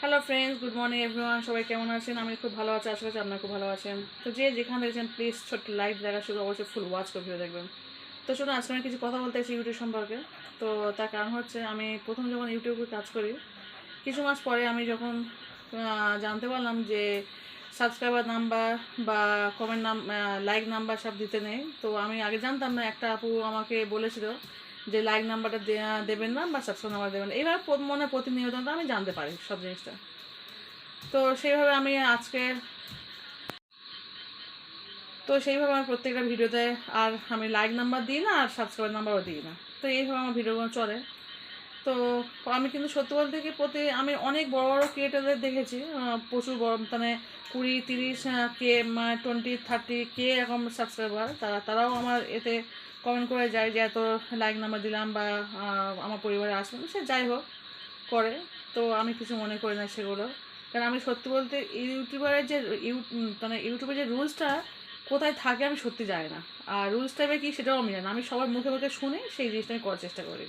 Hello friends good morning everyone সবাই কেমন আছেন? আমি খুব ভালো আছি। আশা করছি আপনারা খুব ভালো আছেন। তো যে যেখানে দেখছেন প্লিজ ছোট্ট লাইভ দেখা শুধু অবশ্যই ফুল ওয়াচ করে ভিডিও দেখবেন। তো শুনুন, আজকে আমি কিছু কথা বলতে চাইছি ইউটিউব সম্পর্কে। তো তার কারণ হচ্ছে, আমি প্রথম যখন ইউটিউবে কাজ করি, কিছু মাস পরে আমি যখন জানতে পারলাম যে সাবস্ক্রাইবার নাম্বার বা কমেন্ট নাম লাইক নাম্বার সব দিতে নেই। তো আমি আগে জানতাম না, একটা আপু আমাকে বলেছিল যে লাইক নাম্বারটা দেবেন না বা সাবস্ক্রাইব নাম্বার দেবেন এইভাবে মনে প্রতিনিয়ত আমি জানতে পারি সব জিনিসটা। তো সেইভাবে আমি আজকে তো সেইভাবে আমি প্রত্যেকটা ভিডিওতে আর আমি লাইক নাম্বার দিই না, আর সাবস্ক্রাইব নাম্বারও দিই না। তো এইভাবে আমার ভিডিওগুলো চলে। তো আমি কিন্তু সত্যি বলতে কি প্রতি আমি অনেক বড় বড় ক্রিয়েটারদের দেখেছি প্রচুর বড় মানে কুড়ি, তিরিশ কে টোয়েন্টি থার্টি কে এরকম সাবস্ক্রাইবার তারা তারাও আমার এতে কমেন্ট করে যায় যে এত লাইক নাম্বার দিলাম বা আমার পরিবারে আসবেন সে যাই হোক, করে। তো আমি কিছু মনে করি না সেগুলো। কারণ আমি সত্যি বলতে ইউটিউবারের যে ইউ মানে ইউটিউবের যে রুলসটা কোথায় থাকে আমি সত্যি জানি না। আর রুলস টাইপে কি সেটাও আমি জানি না। আমি সবার মুখে মুখে শুনে, সেই জিনিসটা আমি করার চেষ্টা করি।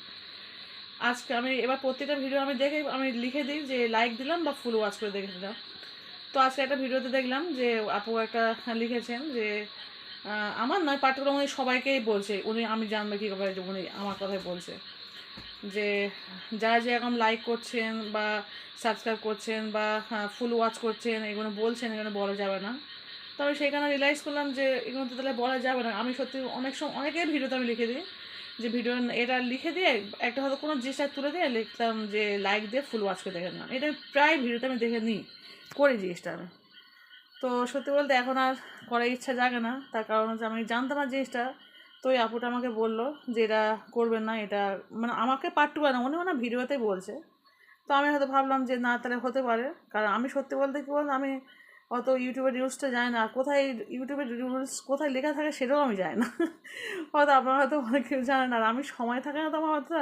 আজকে আমি এবার প্রত্যেকটা ভিডিও আমি দেখে, আমি লিখে দিই যে লাইক দিলাম বা ফুল ওয়াচ করে দেখে দিলাম তো আজকে একটা ভিডিওতে দেখলাম যে আপু একটা লিখেছেন যে আমার নয় পার্টিকুলার উনি সবাইকেই বলছে। উনি, আমি জানব কী করে, উনি আমার কথাই বলছে। যে, যারা যে এখন লাইক করছেন বা সাবস্ক্রাইব করছেন বা ফুল ওয়াচ করছেন, এগুলো বলছেন, এগুলো বলা যাবে না। তো আমি সেখানে রিয়েলাইজ করলাম যে, এগুলো তো তাহলে বলা যাবে না। আমি সত্যি অনেক সময়, অনেকের ভিডিওতে আমি লিখে দিই। যে ভিডিও এটা লিখে দিয়ে, একটা হয়তো কোনো জিনিসটা তুলে দিয়ে লিখতাম যে লাইক দিয়ে ফুল ওয়াচ করে দেখে নিলাম। এটা প্রায় ভিডিওতে আমি দেখে নিই, করি জিনিসটা আমি। তো সত্যি বলতে এখন আর করার ইচ্ছা জাগে না। তার কারণ হচ্ছে আমি জানতাম না জিনিসটা। তো ওই আপুটা আমাকে বলল যে এটা করবেন না, এটা মানে আমাকে পার্টটু না মনে হয় না ভিডিওতেই বলছে। তো আমি হয়তো ভাবলাম যে না, তাহলে হতে পারে। কারণ আমি সত্যি বলতে কী বলতো, আমি অত ইউটিউবের রুলসটা জানি না। কোথায় ইউটিউবের রুলস কোথায় লেখা থাকে সেটাও আমি জানি না। হয়তো আপনারা হয়তো অনেক কেউ জানেন। আর আমি সময় থাকে না তো আমার হয়তো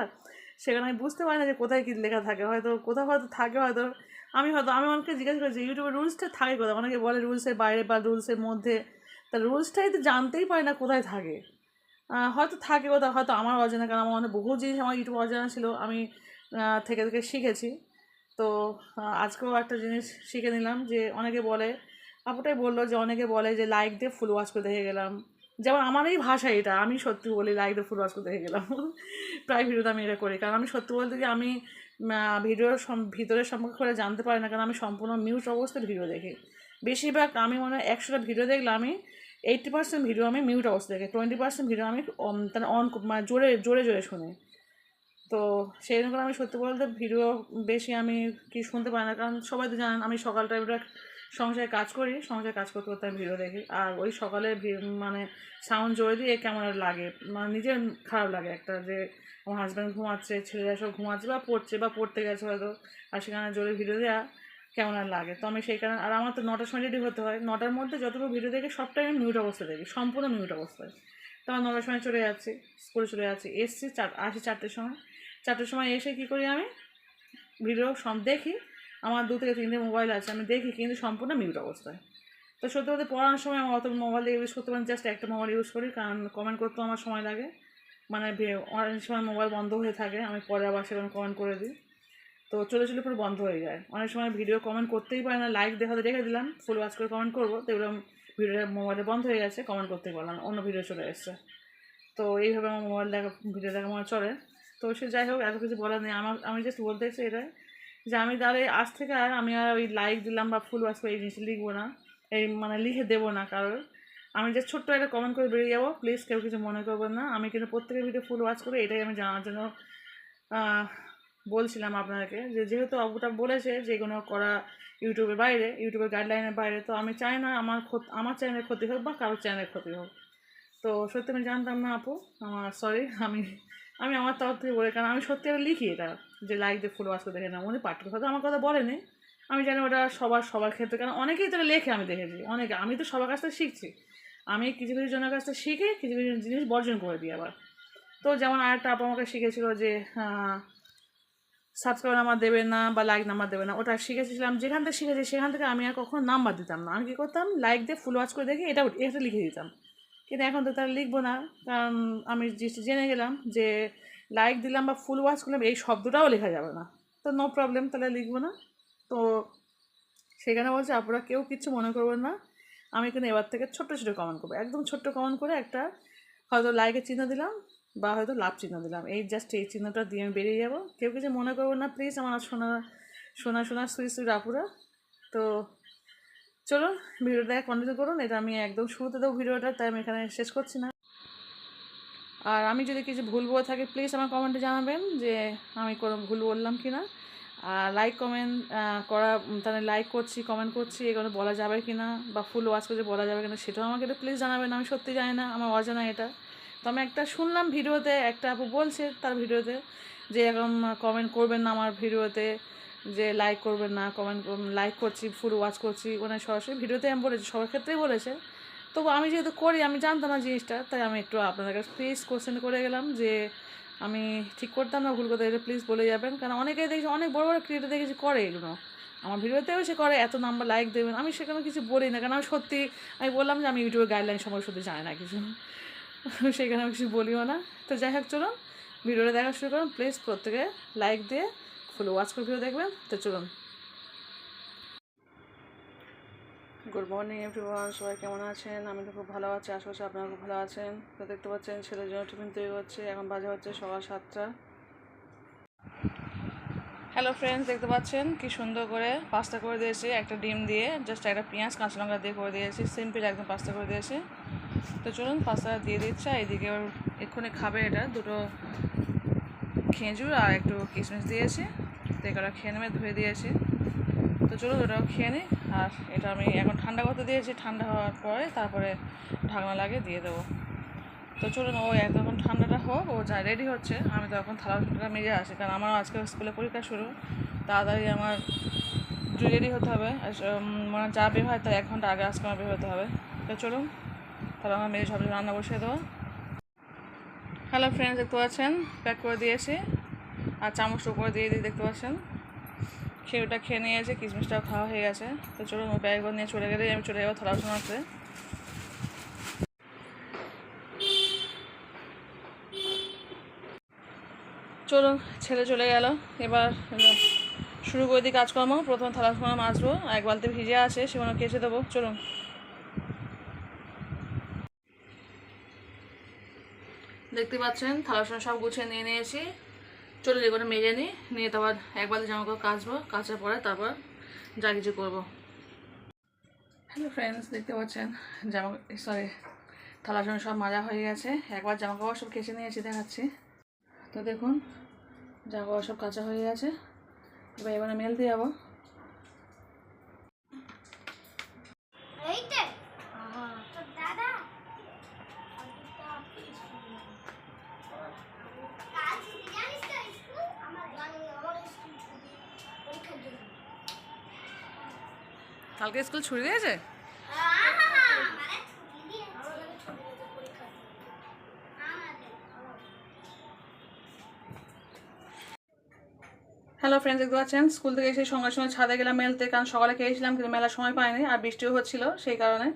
সেখানে আমি বুঝতে পারি না যে কোথায় কী লেখা থাকে। হয়তো কোথাও হয়তো থাকে, হয়তো আমি হয়তো, আমি অনেকে জিজ্ঞাসা করি যে ইউটিউবের রুলসটা থাকে কোথায়? অনেকে বলে রুলসের বাইরে বা রুলসের মধ্যে। তা রুলসটাই তো জানতেই পারি না কোথায় থাকে। হয়তো থাকে কোথাও, হয়তো আমার অজানা, কারণ আমার অনেক বহু জিনিস আমার ইউটিউব অজানা ছিল, আমি থেকে থেকে শিখেছি। তো আজকেও একটা জিনিস শিখে নিলাম যে, অনেকে বলে, আপুটাই বলল যে, অনেকে বলে যে লাইক দিয়ে ফুল ওয়াশ করে দেখে গেলাম। যেমন আমার এই ভাষা এটা, আমি সত্যি বলি লাইক দিয়ে ফুল ওয়াশ করে দেখে গেলাম। প্রায় ভিডিওতে আমি এটা করি, কারণ আমি সত্যি বলতে কি, আমি ভিডিওর ভিতরের সম্পর্কে করে জানতে পারি না, কারণ আমি সম্পূর্ণ মিউট অবস্থায় ভিডিও দেখি। বেশিরভাগ আমি মনে হয় একশোটা ভিডিও দেখলে আমি এইটটি পার্সেন্ট ভিডিও আমি মিউট অবস্থা দেখি টোয়েন্টি পার্সেন্ট ভিডিও আমি মানে অন মানে জোরে জোরে জোরে শুনি। তো সেই জন্য আমি সত্যি বলতে ভিডিও বেশি আমি কি শুনতে পারি না, কারণ সবাই তো জানেন আমি সকাল টাইমটা সংসারে কাজ করি, সংসারে কাজ করতে করতে আমি ভিডিও দেখি। আর ওই সকালে মানে সাউন্ড জোরে দিয়ে কেমন লাগে। মানে নিজের খারাপ লাগে একটা যে, আমার হাজব্যান্ড ঘুমাচ্ছে, ছেলেরা সব ঘুমাচ্ছে বা পড়ছে বা পড়তে গেছে হয়তো, আর সেখানে জোরে ভিডিও দেওয়া কেমন আর লাগে। তো আমি সেই কারণে, আর আমার তো নটার সময় রেডি হতে হয়। নটার মধ্যে যতটুকু ভিডিও দেখি, সবটাই আমি মিউট অবস্থায় দেখি, সম্পূর্ণ মিউট অবস্থায়। তো আমার নটার সময় চলে যাচ্ছি স্কুলে চলে যাচ্ছি, এসছি চার, আসি চারটের সময়। চারটের সময় এসে কী করি আমি? ভিডিও সব দেখি আমার দু থেকে তিনটে মোবাইল আছে, আমি দেখি কিন্তু সম্পূর্ণ মিউট অবস্থায়। তো সত্যি বলতে পড়ানোর সময় আমি অত মোবাইল ইউজ করতে পারি জাস্ট একটা মোবাইল ইউজ করি, কারণ কমেন্ট করতেও আমার সময় লাগে। মানে অনেক সময় মোবাইল বন্ধ হয়ে থাকে, আমি পরে আবার সেখানে কমেন্ট করে দিই। তো চলে চলে পুরো বন্ধ হয়ে যায়। অনেক সময় ভিডিও কমেন্ট করতেই পারি না লাইক দেখাতে রেখে দিলাম ফুল ওয়াচ করে কমেন্ট করব, তো এগুলো ভিডিওটা মোবাইলে বন্ধ হয়ে গেছে কমেন্ট করতেই পারলাম, অন্য ভিডিও চলে এসছে। তো এইভাবে আমার মোবাইল দেখা ভিডিও দেখা আমার চলে। তো সে যাই হোক, এত কিছু বলার নেই, আমার, আমি জাস্ট বলতে চাইছি এটাই যে আমি তাহলে আজ থেকে আর আমি আর ওই লাইক দিলাম বা ফুল ওয়াচ করে এই জিনিস লিখব না। এই মানে লিখে দেবো না কারোর। আমি যে ছোট্ট একটা কমেন্ট করে বেরিয়ে যাব। প্লিজ কেউ কিছু মনে করবেন না। আমি কিন্তু প্রত্যেকের ভিডিও ফুল ওয়াচ করে, এটাই আমি জানার জন্য বলছিলাম আপনাকে যে যেহেতু আবুটা বলেছে যে কোনো করা ইউটিউবের বাইরে ইউটিউবের গাইডলাইনের বাইরে, তো আমি চাই না আমার আমার চ্যানেলের ক্ষতি হোক বা কারোর চ্যানেলের ক্ষতি হোক। তো সত্যি আমি জানতাম না আপু। আমার সরি আমি আমি আমার তরফ থেকে বলি, কারণ আমি সত্যি এটা লিখি এটা, যে লাইক দিয়ে ফুল করে দেখে না উনি পার্টিকুলার হয়তো আমার কথা বলেনি। আমি জানি ওটা সবার সবার ক্ষেত্রে, কারণ অনেকেই তো লেখে আমি দেখেছি। অনেকে, আমি তো সবার কাছ থেকে শিখছি। আমি কিছু কিছু জনের কাছ থেকে শিখে কিছু কিছু জিনিস বর্জন করে দিই আবার। তো যেমন আরেকটা আপু আমাকে শিখেছিল যে সাবস্ক্রাইব নাম্বার দেবে না বা লাইক নাম্বার দেবে না, ওটা শিখেছিলাম। যেখান থেকে শিখেছি, সেখান থেকে আমি আর কখনো নাম্বার দিতাম না। আমি কী করতাম? লাইক দিয়ে ফুল ওয়াচ করে দেখে এটা এটা লিখে দিতাম। কিন্তু এখন তো তাহলে লিখব না, কারণ আমি জেনে গেলাম যে লাইক দিলাম বা ফুল ওয়াচ করলাম, এই শব্দটাও লেখা যাবে না। তো নো প্রবলেম তাহলে লিখব না। তো সেখানে বলছে, আপনারা কেউ কিচ্ছু মনে করবেন না। আমি কিন্তু এবার থেকে ছোট্ট ছোটো কমেন্ট করব। একদম ছোট্ট কমেন্ট করে একটা হয়তো লাইকের চিহ্ন দিলাম বা হয়তো লাভ চিহ্ন দিলাম। এই জাস্ট এই চিহ্নটা দিয়ে আমি বেরিয়ে যাব। কেউ কিছু মনে করবেন না প্লিজ আমার সোনা সোনা সোনা সুই সুই রাপুরা তো চলো ভিডিওটা কন্টিনিউ করুন। এটা আমি একদম শুরুতে দেবো ভিডিওটা, তাই আমি এখানে শেষ করছি না। আর আমি যদি কিছু ভুল বলে থাকি প্লিজ আমার কমেন্টে জানাবেন যে আমি কোনো ভুল বললাম কি না আর লাইক কমেন্ট করা তাহলে লাইক করছি কমেন্ট করছি, এগুলো বলা যাবে কি না বা ফুল ওয়াচ করে বলা যাবে কি না সেটাও আমাকে একটু প্লিজ জানাবেন, আমি সত্যি জানি না, আমার অজানা এটা। তো আমি একটা শুনলাম ভিডিওতে, একটা আপু বলছে তার ভিডিওতে, যে এরকম কমেন্ট করবেন না আমার ভিডিওতে। যে লাইক করবেন না কমেন্ট লাইক করছি ফুল ওয়াচ করছি। ওনার সরাসরি ভিডিওতে আমি বলেছি, সবার ক্ষেত্রেই বলেছে। তবু আমি যেহেতু করি, আমি জানতাম না জিনিসটা, তাই আমি একটু আপনাদের কাছে প্লিজ কোশ্চেন করে গেলাম যে আমি ঠিক করতাম না, ভুল এটা প্লিজ বলে যাবেন। কারণ অনেকেই দেখেছি, অনেক বড় বড় ক্রিয়েটার দেখেছি করে এগুলো। আমার ভিডিওতেও সে করে, এত নাম্বার লাইক দেবেন। আমি সেখানে কিছু বলি না, কারণ আমি সত্যি, আমি বললাম যে আমি ইউটিউবের গাইডলাইন সময় সত্যি জানি না কিছু। সেখানে আমি কিছু বলিও না। তো যাই হোক, চলুন, ভিডিওটা দেখা শুরু করুন। প্লিজ প্রত্যেকে লাইক দিয়ে ফুল ওয়াচ করে ভিডিও দেখবেন? তো চলুন। গুড মর্নিং এভরিওয়ান সবাই কেমন আছেন? আমি তো খুব ভালো আছি। আশা করছি আপনারা খুব ভালো আছেন। তো দেখতে পাচ্ছেন, ছেলের জন্য টিফিন তৈরি হচ্ছে। এখন বাজে হচ্ছে সকাল সাতটা। হ্যালো ফ্রেন্ডস দেখতে পাচ্ছেন? কি সুন্দর করে পাস্তা করে দিয়েছি। একটা ডিম দিয়ে জাস্ট একটা পেঁয়াজ, কাঁচা লঙ্কা দিয়ে করে দিয়েছি। সিম্পল একদম পাস্তা করে দিয়েছি। তো চলুন, পাস্তা দিয়ে দিচ্ছে। এদিকে এক্ষুনি খাবে এটা। দুটো খেজুর আর একটু কিশমিশ দিয়েছি। তো এগুলো খেয়ে নেবে, ধুয়ে দিয়েছি তো চলুন ওটাও খেয়ে নিই, আর এটা আমি এখন ঠান্ডা করতে দিয়েছি, ঠান্ডা হওয়ার পরে তারপরে ঢাকনা লাগিয়ে দিয়ে দেবো। তো চলুন ও এখন ঠান্ডাটা হোক, ও যা রেডি হচ্ছে, আমি তো এখন থালা বাসনটা মেজে আসি, কারণ আমার আজকে স্কুলে পরীক্ষা শুরু, তাড়াতাড়ি আমার রেডি হতে হবে মানে যা বের হয় তার এক ঘণ্টা আগে আজকে আমার বের হতে হবে। তো চলুন তাহলে আমার মেয়ে সব রান্না বসিয়ে দেবো। হ্যালো ফ্রেন্ডস দেখতে পাচ্ছেন? প্যাক করে দিয়েছি। আর চামচটা উপরে দিয়ে দিয়ে দেখতে পাচ্ছেন? খেয়েটা খেয়ে নিয়েছে কিশমিশটাও খাওয়া হয়ে গেছে। তো চলুন ও ব্যাগ নিয়ে চলে গেলেই আমি চলে যাব থালা আছে চলুন, ছেলে চলে গেল। এবার শুরু করে দিই কাজকর্ম। প্রথম থালা মাজবো। আর এক বালতি ভিজে আছে, সেগুলো কেচে দেবো। চলুন। দেখতে পাচ্ছেন, থালা সব গুছিয়ে নিয়ে নিয়েছি। চলে যে করে মেজে নিই নিয়ে তারপর একবার জামা কাপড় কাচবো, কাচার পরে তারপর যা কিছু করব। হ্যালো ফ্রেন্ডস দেখতে পাচ্ছেন, জামা সরি থালা বাসন সব মাজা হয়ে গেছে। একবার জামা কাপড় সব কেচে নিয়েছি, দেখাচ্ছি। তো দেখুন জামা কাপড় সব কাঁচা হয়ে গেছে। এবার এবারে দিয়ে যাব। কালকে স্কুল ছুটি দিয়েছে? হ্যালো ফ্রেন্ডস দেখতে পাচ্ছেন? স্কুল থেকে এসে সঙ্গে সঙ্গে ছাদে গেলাম মেলতে কারণ সকালে খেয়েছিলাম, কিন্তু মেলার সময় পাইনি, আর বৃষ্টিও হচ্ছিল সেই কারণে।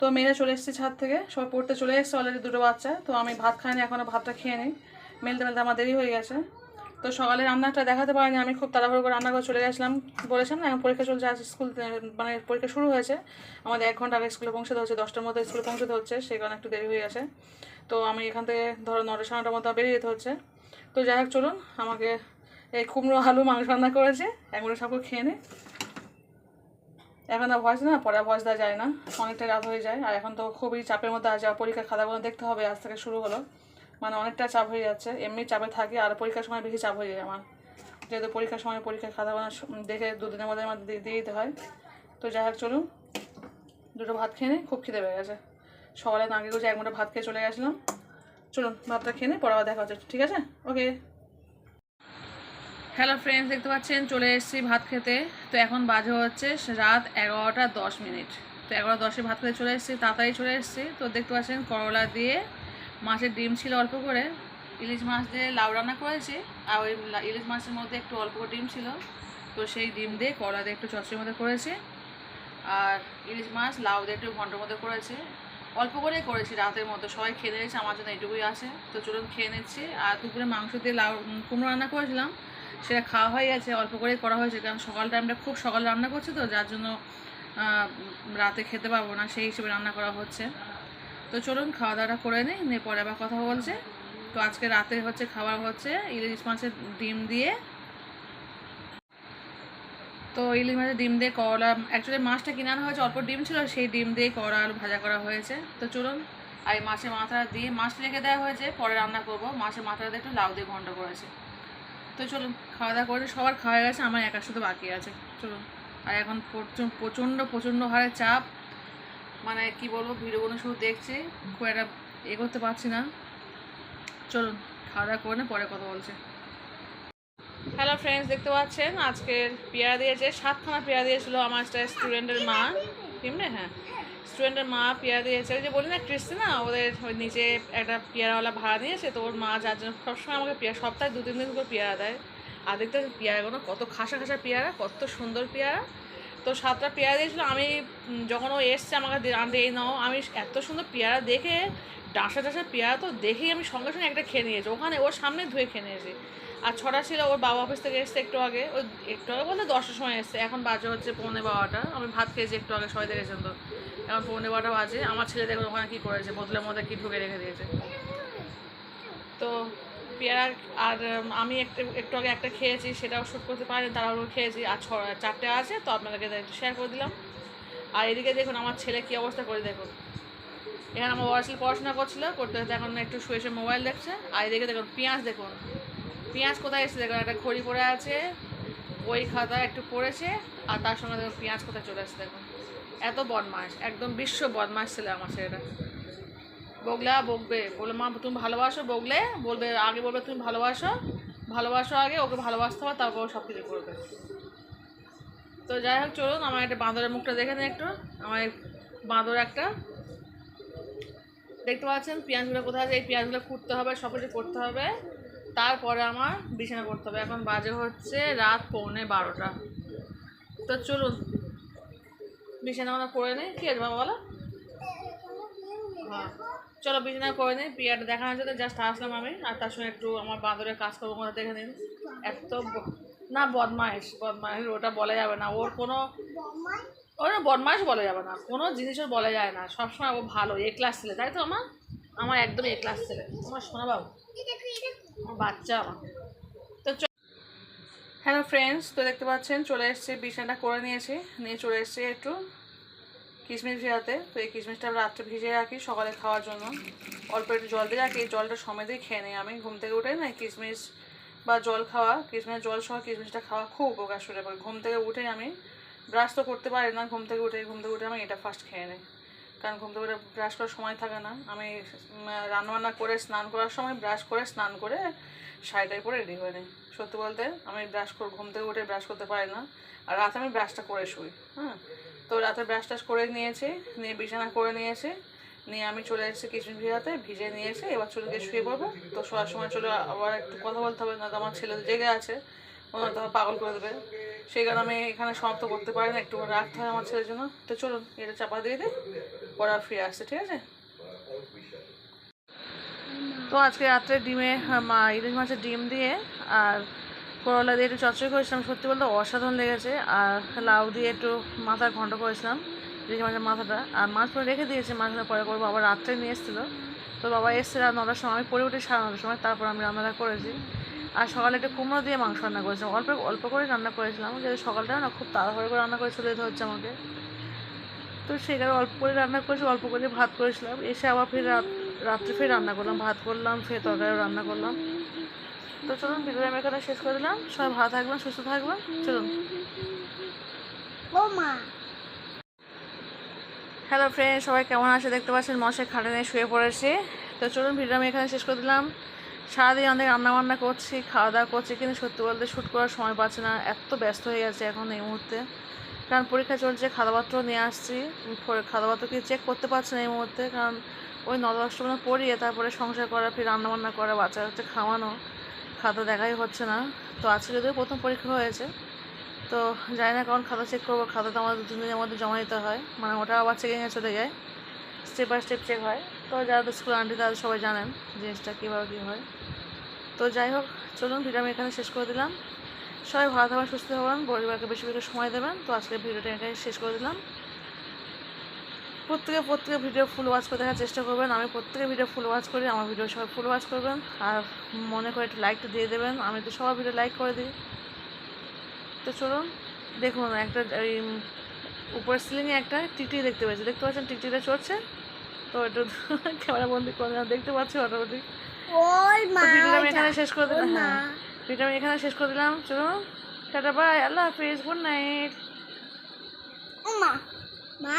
তো মেয়েরা চলে এসেছে ছাদ থেকে, সবাই পড়তে চলে এসেছে অলরেডি দুটো বাচ্চা, তো আমি ভাত খাইনি এখনও ভাতটা খেয়ে নিই। মেলতে মেলতে আমার দেরি হয়ে গেছে। তো সকালে রান্নাটা দেখাতে পারিনি, আমি খুব তাড়াহুড়ো করে রান্না করে চলে গেছিলাম। বলেছিলাম না, এখন পরীক্ষা চলছে, আজ স্কুল মানে পরীক্ষা শুরু হয়েছে। আমাদের এক ঘণ্টা আগে স্কুলে পৌঁছতে হচ্ছে, দশটার মধ্যে স্কুলে পৌঁছতে হচ্ছে সেই কারণে একটু দেরি হয়ে গেছে। তো আমি এখান থেকে ধরো নটা সাড়ে নটার মতো বেরিয়ে যেতে হচ্ছে। তো যাই হোক, চলুন, আমাকে এই কুমড়ো, আলু, মাংস রান্না করেছে একবারে সব খেয়ে নে। এখন আর ভয়েস না, পরে ভয়েস দেওয়া যায় না, অনেকটা রাত হয়ে যায়, আর এখন তো খুবই চাপের মধ্যে আছে আর পরীক্ষার খাতাগুলো দেখতে হবে, আজ থেকে শুরু হলো। মানে অনেকটা চাপ হয়ে যাচ্ছে। এমনি চাপে থাকি আর পরীক্ষার সময় বেশি চাপ হয়ে যায় আমার। যেহেতু পরীক্ষার সময় পরীক্ষার খাতাগুলো স- দেখে দুদিনের মধ্যে আমার দিয়ে দিতে হয়। তো যাই হোক, চলুন। দুটো ভাত খেয়ে নিই, খুব খিদে পেয়ে গেছে। সকালে না আগে এক মুঠো ভাত খেয়ে চলে গেছিলাম। চলুন, ভাতটা খেয়ে নিই, পরে দেখা হচ্ছে, ঠিক আছে? ওকে। হ্যালো ফ্রেন্ডস দেখতে পাচ্ছেন? চলে এসেছি ভাত খেতে। তো এখন বাজে হচ্ছে রাত এগারোটা দশ মিনিট। তো এগারো দশে ভাত খেতে চলে এসেছি, তাড়াতাড়ি চলে এসেছি। তো দেখতে পাচ্ছেন করলা দিয়ে মাছের ডিম ছিল অল্প করে, ইলিশ মাছ দিয়ে লাউ রান্না করেছি, আর ওই ইলিশ মাছের মধ্যে একটু অল্প ডিম ছিল। তো সেই ডিম দিয়ে কড়া দিয়ে একটু চচড়ির মধ্যে করেছি, আর ইলিশ মাছ লাউ দিয়ে একটু ঘণ্টার মধ্যে করেছি। অল্প করেই করেছি রাতের মতো সবাই খেয়ে নিয়েছে, আমার জন্য এইটুকুই আছে। তো চলুন খেয়ে নিচ্ছি, আর দুপুরে মাংস দিয়ে লাউ কুমড়ো রান্না করেছিলাম, সেটা খাওয়া হয়ে গেছে, অল্প করেই করা হয়েছে, কারণ সকাল টাইমটা খুব সকালে রান্না করছে তো, যার জন্য রাতে খেতে পারব না, সেই হিসেবে রান্না করা হচ্ছে। তো চলুন খাওয়া দাওয়াটা করে নিই, নিয়ে পরে আবার কথা বলছে। তো আজকে রাতে হচ্ছে খাবার হচ্ছে ইলিশ মাছের ডিম দিয়ে। তো ইলিশ মাছের ডিম দিয়ে করলা অ্যাকচুয়ালি মাছটা কিনে আনা হয়েছে, অল্প ডিম ছিল, সেই ডিম দিয়ে করলা আলু ভাজা করা হয়েছে। তো চলুন, আর এই মাছের মাথা দিয়ে মাছ রেখে দেওয়া হয়েছে, পরে রান্না করব। মাছের মাথাটা দিয়ে একটু লাউ দিয়ে ঘন্ট করেছে। তো চলুন, খাওয়া দাওয়া করে সবার খাওয়া গেছে, আমার একা শুধু বাকি আছে। চলুন, আর এখন প্রচুর- প্রচণ্ড প্রচণ্ড হারে চাপ। মানে কি বলব ভিডিওগুলো শুধু দেখছি খুব একটা এ করতে পারছি না। চলুন খাওয়া দাওয়া করে নে, পরে কথা বলছে। হ্যালো ফ্রেন্ডস দেখতে পাচ্ছেন? আজকের পেয়ারা দিয়েছে সাতখানা পেয়ারা দিয়েছিল আমার স্টুডেন্টের মা। তেমনি হ্যাঁ। স্টুডেন্টের মা পেয়ারা দিয়েছে। যে বলি না ক্রিস্টিনা ওদের ওই নিচে একটা পেয়ারাওয়ালা ভাড়া নিয়েছে তো ওর মা যার জন্য সবসময় আমাকে পেয়ারা সপ্তাহে দু তিন দিন করে পেয়ারা দেয়। আর দেখতে পেয়ারাগুলো কত খাসা খাসা পেয়ারা কত সুন্দর পেয়ারা। তো সাতটা পেয়ারা দিয়েছিল, আমি যখন ও এসছে আমাকে আনতে এই নাও, আমি এত সুন্দর পেয়ারা দেখে, ডাসা ডাসা পেয়ারা তো দেখেই আমি সঙ্গে সঙ্গে একটা খেয়ে নিয়েছি। ওখানে ওর সামনে ধুয়ে খেয়ে নিয়েছি। আর ছটা ছিল ওর বাবা অফিস থেকে এসছে একটু আগে, ওই একটু আগে বলতে দশটার সময় এসছে, এখন বাজে হচ্ছে পৌনে বারোটা, আমি ভাত খেয়েছি একটু আগে, সবাই দেখেছেন তো। এখন পৌনে বারোটা বাজে, আমার ছেলে দেখুন ওখানে কী করেছে বোতলের মধ্যে কী ঢুকে রেখে দিয়েছে। তো পেয়ারা আর আমি একটু একটু আগে একটা খেয়েছি, সেটাও শ্যুট করতে পারিনি, তাড়াহুড়ো খেয়েছি। আর ছ চারটে আছে, তো আপনাদেরকে একটু শেয়ার করে দিলাম। আর এদিকে দেখুন, আমার ছেলে কী অবস্থা করে দেখুন। এখানে আমার বড় ছেলে পড়াশোনা করছিল, করতে করতে এখন একটু শুয়ে শুয়ে মোবাইল দেখছে। আর এদিকে দেখুন, পেঁয়াজ দেখুন। পেঁয়াজ কোথায় এসেছে দেখুন, একটা খড়ি পড়ে আছে, ওই খাতা একটু পড়েছে, আর তার সঙ্গে দেখুন, পেঁয়াজ কোথায় চলে আসছে দেখুন। এত বদমাস একদম বিশ্ব বদমাস ছিল আমার ছেলেটা। বগলা বকবে বলে মা, তুমি ভালোবাসো? বগলে, বলবে, আগে বলবে তুমি ভালোবাসো। ভালোবাসো আগে, ওকে ভালোবাসতে হবে, তারপর সব কিছু করবে। তো যাই হোক, চলুন, আমার একটা বাঁদরের মুখটা দেখে নিন একটু। আমার বাঁদর একটা। দেখতে পাচ্ছেন, পেঁয়াজগুলো কোথায় আছে? এই পেঁয়াজগুলো কুটতে হবে সব কিছু করতে হবে। তারপরে আমার বিছানা করতে হবে। এখন বাজে হচ্ছে রাত পৌনে বারোটা। তো চলুন, বিছানা আমরা করে নিই। কি আছে, বাবা, বলো? হ্যাঁ। চলো বিছানা করে নিই, পিয়াটা দেখানোর জন্য জাস্ট আসলাম আমি, আর তার সঙ্গে একটু আমার বাঁদরের কাজকর্ম করে দেখে নিন। এত না, বদমাইশ বদমাইশ, ওটা বলা যাবে না। ওর কোনো ওর বদমাইশ বলা যাবে না। কোনো জিনিস ওর বলা যায় না। সবসময় ও ভালো, এ ক্লাস ছেলে, তাই তো আমার আমার একদম এ ক্লাস ছেলে। আমার শোনা বাবু আমার বাচ্চা আমার। তো হ্যালো ফ্রেন্ডস তো দেখতে পাচ্ছেন, চলে এসেছে, বিছানাটা করে নিয়েছি, নিয়ে চলে এসেছি একটু। কিশমিশ ভেজাতে। তো এই কিশমিশটা আমি রাত্রে ভিজিয়ে রাখি সকালে খাওয়ার জন্য। অল্প একটু জল দিয়ে রাখি। এই জলটা সমেতেই খেয়ে নিই আমি। ঘুম থেকে উঠে না কিশমিশ বা জল খাওয়া কিশমিশ জল সহ কিশমিশটা খাওয়া খুব উপকার শুরু করে ঘুম থেকে উঠে আমি ব্রাশ তো করতে পারি না ঘুম থেকে উঠে, ঘুম থেকে উঠে আমি এটা ফার্স্ট খেয়ে নিই। কারণ ঘুম থেকে উঠে ব্রাশ করার সময় থাকে না। আমি রান্নাবান্না করে স্নান করার সময় ব্রাশ করে স্নান করে শাড়িটাই পরে রেডি হয়ে নিই। সত্যি বলতে আমি ব্রাশ করে, ঘুম থেকে উঠে ব্রাশ করতে পারি না। আর রাতে আমি ব্রাশটা করে শুই হ্যাঁ। তো রাতে ব্রাশ টাশ করে নিয়েছি, নিয়ে বিছানা করে নিয়েছি। নিয়ে আমি চলে এসেছি কিচমিচ ভিজাতে, ভিজে নিয়েছি এবার চলে গিয়ে শুয়ে পড়ব। তো শোয়ার সময় চলে আবার একটু কথা বলতে হবে না আমার ছেলে জেগে আছে ওনার তো পাগল করে দেবে। সেই কারণে আমি এখানে সমাপ্ত করতে পারি না একটু রাখতে হয় আমার ছেলের জন্য। তো চলুন, এটা চাপা দিয়ে দিই আর ফিরে আসছে, ঠিক আছে? তো আজকে রাত্রে ডিমে মা, ইলিশ মাছের ডিম দিয়ে আর করলা দিয়ে একটু চচ্চড়ি করেছিলাম, সত্যি বলতে অসাধারণ লেগেছে। আর লাউ দিয়ে একটু মাথা ঘন্ট করেছিলাম ইলিশ মাছের মাথাটা। আর মাছ পরে রেখে দিয়েছি মাছটা পরে করব, আবার রাত্রে নিয়ে এসেছিল। তো বাবা এসছে রাত নটার সময়, আমি পরে উঠে সাড়ে নটার সময়, তারপর আমি রান্নাটা করেছি। আর সকালে একটু কুমড়ো দিয়ে মাংস রান্না করেছিলাম। অল্প অল্প করে রান্না করেছিলাম, যেহেতু সকালটা না খুব তাড়াহুড়ো করে রান্না করে চলে যেতে হচ্ছে আমাকে। তো সেখানে অল্প করে রান্না করেছি, অল্প করে ভাত করেছিলাম। এসে আবার ফের রাত, রাত্রে ফের রান্না করলাম, ভাত করলাম, ফের তরকারি রান্না করলাম। তো চলুন ভিডিওটা আমি এখানে শেষ করে দিলাম। সবাই ভালো থাকবেন সুস্থ থাকবেন। চলুন। হ্যালো ফ্রেন্ড সবাই কেমন আছে? দেখতে পাচ্ছেন মশাই খাটে নিয়ে শুয়ে পড়েছে। তো চলুন ভিডিও আমি এখানে শেষ করে দিলাম। সারাদিন অনেক রান্না বান্না করছি খাওয়া দাওয়া করছি কিন্তু সত্যি বলতে শ্যুট করার সময় পাচ্ছি না। এত ব্যস্ত হয়ে গেছে এখন এই মুহূর্তে। কারণ পরীক্ষা চলছে খাতাপত্র নিয়ে আসছি। পরে খাতাপত্র কি চেক করতে পারছি না এই মুহূর্তে। কারণ ওই ন দশটা মতো পড়িয়ে তারপরে সংসার করা ফির রান্না বান্না করা বাচ্চা হচ্ছে খাওয়ানো। খাতা দেখাই হচ্ছে না। তো আজকে যদিও প্রথম পরীক্ষা হয়েছে, তো জানি না কারণ খাতা চেক করব। খাতা তো আমাদের দু দিনের মধ্যে জমা দিতে হয় মানে ওটা আবার চেকিংয়ে চলে যায় স্টেপ বাই স্টেপ চেক হয়। তো যারা তো স্কুল আন্টি তারা সবাই জানেন জিনিসটা কীভাবে কী হয়। তো যাই হোক, চলুন ভিডিও আমি এখানে শেষ করে দিলাম। সবাই ভালো থাকবেন, সুস্থ থাকবেন, পরিবারকে বেশি বেশি সময় দেবেন। তো আজকে ভিডিওটা এখানে শেষ করে দিলাম। প্রত্যেকে প্রত্যেকে ভিডিও ফুল ওয়াচ করে দেখার চেষ্টা করবেন। আমি প্রত্যেকে ভিডিও ফুল ওয়াচ করি আমার ভিডিও সবাই ফুল ওয়াচ করবেন। আর মনে করে একটু লাইকটা দিয়ে দেবেন। আমি তো সবার ভিডিও লাইক করে দিই। তো চলুন দেখুন একটা ওই উপরের সিলিংয়ে একটা টিটি দেখতে পাচ্ছি দেখতে পাচ্ছেন টিটিটা চড়ছে? তো একটু ক্যামেরা বন্দি করে দেখতে পাচ্ছি অটোমেটিক ভিডিওটা আমি এখানে শেষ করে দিলাম। হ্যাঁ ভিডিওটা আমি এখানে শেষ করে দিলাম। চলুন টাটা বাই আল্লাহ হাফিজ গুড নাইট মা মা।